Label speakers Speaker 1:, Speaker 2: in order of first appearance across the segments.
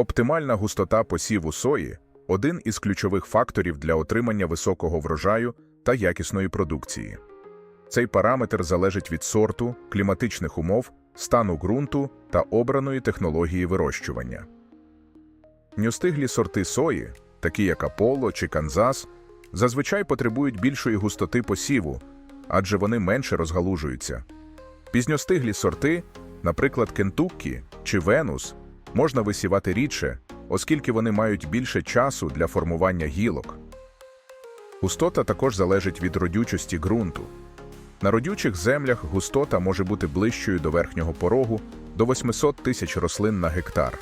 Speaker 1: Оптимальна густота посіву сої один із ключових факторів для отримання високого врожаю та якісної продукції. Цей параметр залежить від сорту, кліматичних умов, стану ґрунту та обраної технології вирощування. Нюстиглі сорти сої, такі як Аполло чи Канзас, зазвичай потребують більшої густоти посіву, адже вони менше розгалужуються. Пізньостиглі сорти, наприклад, Кентуккі чи Венус, можна висівати рідше, оскільки вони мають більше часу для формування гілок. Густота також залежить від родючості ґрунту. На родючих землях густота може бути ближчою до верхнього порогу до 800 тисяч рослин на гектар.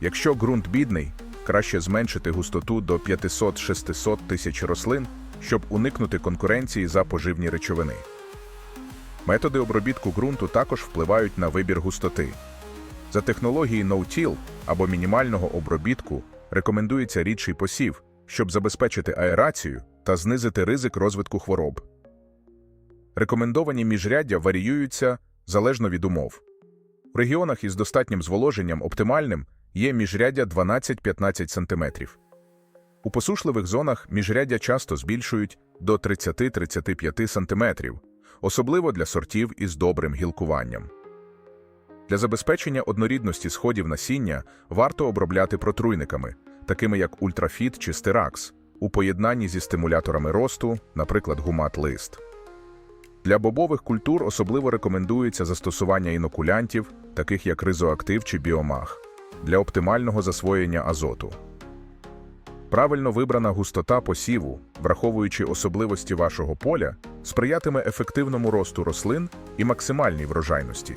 Speaker 1: Якщо ґрунт бідний, краще зменшити густоту до 500-600 тисяч рослин, щоб уникнути конкуренції за поживні речовини. Методи обробітку ґрунту також впливають на вибір густоти. За технології no-till або мінімального обробітку рекомендується рідший посів, щоб забезпечити аерацію та знизити ризик розвитку хвороб. Рекомендовані міжряддя варіюються залежно від умов. У регіонах із достатнім зволоженням оптимальним є міжряддя 12-15 см. У посушливих зонах міжряддя часто збільшують до 30-35 см, особливо для сортів із добрим гілкуванням. Для забезпечення однорідності сходів насіння варто обробляти протруйниками, такими як ультрафіт чи стиракс, у поєднанні зі стимуляторами росту, наприклад, гумат-лист. Для бобових культур особливо рекомендується застосування інокулянтів, таких як ризоактив чи біомах, для оптимального засвоєння азоту. Правильно вибрана густота посіву, враховуючи особливості вашого поля, сприятиме ефективному росту рослин і максимальній врожайності.